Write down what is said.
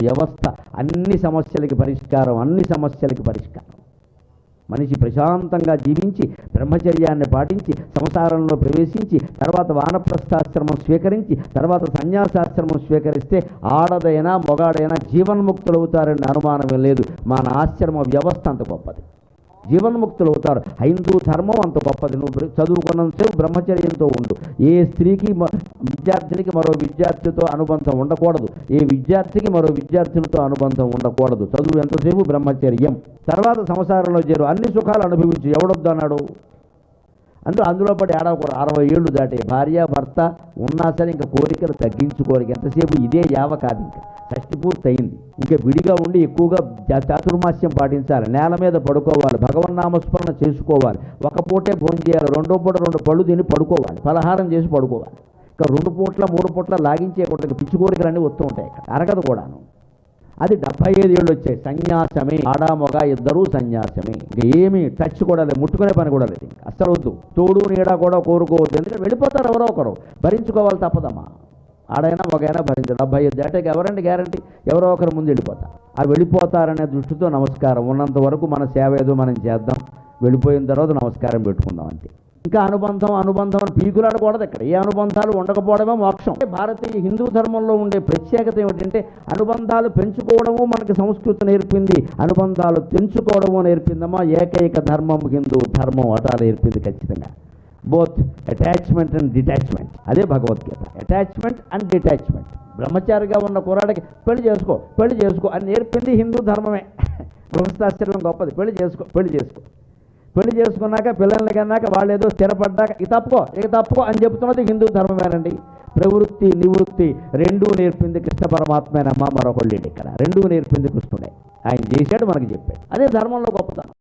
వ్యవస్థ అన్ని సమస్యలకి పరిష్కారం అన్ని సమస్యలకి పరిష్కారం. మనిషి ప్రశాంతంగా జీవించి బ్రహ్మచర్యాన్ని పాటించి సంసారంలో ప్రవేశించి తర్వాత వానప్రస్థాశ్రమం స్వీకరించి తర్వాత సన్యాసాశ్రమం స్వీకరిస్తే ఆడదైనా మొగాడైనా జీవన్ముక్తులవుతారని అనుమానం లేదు. మన ఆశ్రమ వ్యవస్థ అంత గొప్పది. జీవన్ముక్తులు అవుతారు హైందూ ధర్మం అంత గొప్పది. నువ్వు చదువుకున్నంతసేపు బ్రహ్మచర్యంతో ఉండు. ఏ స్త్రీకి విద్యార్థినికి మరో విద్యార్థితో అనుబంధం ఉండకూడదు. ఏ విద్యార్థికి మరో విద్యార్థులతో అనుబంధం ఉండకూడదు. చదువు ఎంతసేపు బ్రహ్మచర్యం? తర్వాత సంసారంలో చేరు. అన్ని సుఖాలు అనుభవించు. ఎవడొద్దు అన్నాడు? అందులో అందులో పడి ఆడకూడదు అరవై ఏళ్ళు దాటే భార్య భర్త ఉన్నా సరే ఇంకా కోరికలు తగ్గించుకోరిక ఎంతసేపు ఇదే యావ కాదు ఇంకా. షష్టి పూర్తి అయింది ఇంకా విడిగా ఉండి ఎక్కువగా చాతుర్మాస్యం పాటించాలి. నేల మీద పడుకోవాలి. భగవన్నామస్మరణ చేసుకోవాలి. ఒక పూటే భోజనం చేయాలి. రెండో పూట రెండు పళ్ళు తిని పడుకోవాలి. పలహారం చేసి పడుకోవాలి. ఇంకా రెండు పూట్ల మూడు పూట్ల లాగించేయకూడదు పిచ్చి కోరికలన్నీ వస్తూ ఉంటాయి ఇక్కడ. అరగదు కూడాను. అది డెబ్బై ఐదు ఏళ్ళు వచ్చాయి. సన్యాసమే. ఆడా మొగ ఇద్దరూ సన్యాసమే. ఇంకా ఏమీ టచ్ కూడా లేదు. ముట్టుకునే పని కూడా లేదు. అసలు అస్సలు వద్దు. తోడు నీడ కూడా కోరుకోవద్దు. ఎందుకంటే వెళ్ళిపోతారు ఎవరో ఒకరు. భరించుకోవాలి తప్పదమ్మా. ఆడైనా ఒకైనా భరించారు డెబ్బై ఐదు దాటాక ఎవరండి గ్యారంటీ? ఎవరో ఒకరు ముందు వెళ్ళిపోతారు ఆ వెళ్ళిపోతారనే దృష్టితో నమస్కారం ఉన్నంత వరకు మన సేవ ఏదో మనం చేద్దాం. వెళ్ళిపోయిన తర్వాత నమస్కారం పెట్టుకుందాం అంతే. ఇంకా అనుబంధం అనుబంధం అని పీకులాడకూడదు ఇక్కడ. ఏ అనుబంధాలు ఉండకపోవడమే మోక్షం. భారతీయ హిందూ ధర్మంలో ఉండే ప్రత్యేకత ఏమిటంటే అనుబంధాలు పెంచుకోవడము మనకి సంస్కృతి నేర్పింది. అనుబంధాలు తెంచుకోవడము నేర్పిందమ్మా. ఏకైక ధర్మం హిందూ ధర్మం అటా నేర్పింది ఖచ్చితంగా. బోత్ అటాచ్మెంట్ అండ్ డిటాచ్మెంట్ అదే భగవద్గీత. అటాచ్మెంట్ అండ్ డిటాచ్మెంట్ బ్రహ్మచారిగా ఉన్న కుర్రాడికి పెళ్ళి చేసుకో పెళ్ళి చేసుకో అని నేర్పింది హిందూ ధర్మమే. గృహస్థాశ్చర్యం గొప్పది. పెళ్ళి చేసుకో పెళ్ళి చేసుకో. పెళ్ళి చేసుకున్నాక పిల్లల్ని కన్నాక వాళ్ళు ఏదో స్థిరపడ్డాక ఇక తప్పుకో ఇక తప్పుకో అని చెప్తున్నది హిందూ ధర్మమేనండి. ప్రవృత్తి నివృత్తి రెండూ నేర్పింది కృష్ణ పరమాత్మేనమ్మ మరొకళ్ళు ఇక్కడ రెండూ నేర్పింది కృష్ణుడే. ఆయన చేశాడు మనకి చెప్పాడు. అదే ధర్మంలో గొప్పతనం.